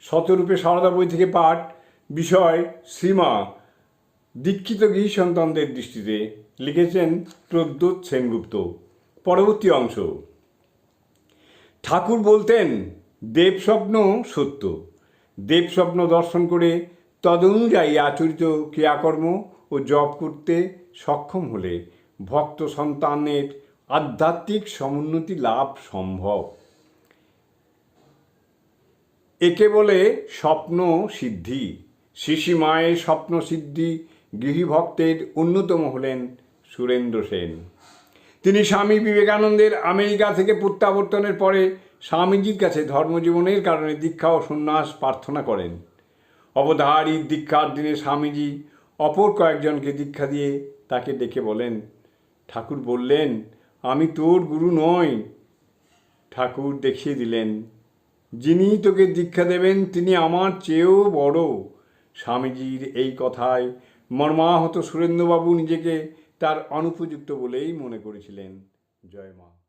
শতরূপে সারদা বই থেকে পাঠ, বিষয় শ্রীমা দীক্ষিত গৃহী সন্তানদের দৃষ্টিতে লিখেছেন প্রদ্যোৎ সেনগুপ্ত। পরবর্তী অংশ। ঠাকুর বলতেন, দেবস্বপ্ন সত্য। দেবস্বপ্ন দর্শন করে তদনুযায়ী আচরিত ক্রিয়াকর্ম ও জপ করতে সক্ষম হলে ভক্ত সন্তানের আধ্যাত্মিক সমুন্নতি লাভ সম্ভব। একে বলে স্বপ্ন সিদ্ধি। শিশি মায়ের স্বপ্ন সিদ্ধি, গৃহীভক্তের অন্যতম হলেন সুরেন্দ্র সেন। তিনি স্বামী বিবেকানন্দের আমেরিকা থেকে প্রত্যাবর্তনের পরে স্বামীজির কাছে ধর্মজীবনের কারণে দীক্ষা ও সন্ন্যাস প্রার্থনা করেন। অবধারী দীক্ষার দিনে স্বামীজি অপর কয়েকজনকে দীক্ষা দিয়ে তাকে ডেকে বলেন, ঠাকুর বললেন, আমি তোর গুরু নই। ঠাকুর দেখিয়ে দিলেন যিনি তোকে দীক্ষা দেবেন, তিনি আমার চেয়েও বড়। স্বামীজির এই কথায় মর্মাহত সুরেন্দ্রবাবু নিজেকে তার অনুপযুক্ত বলেই মনে করেছিলেন। জয় মা।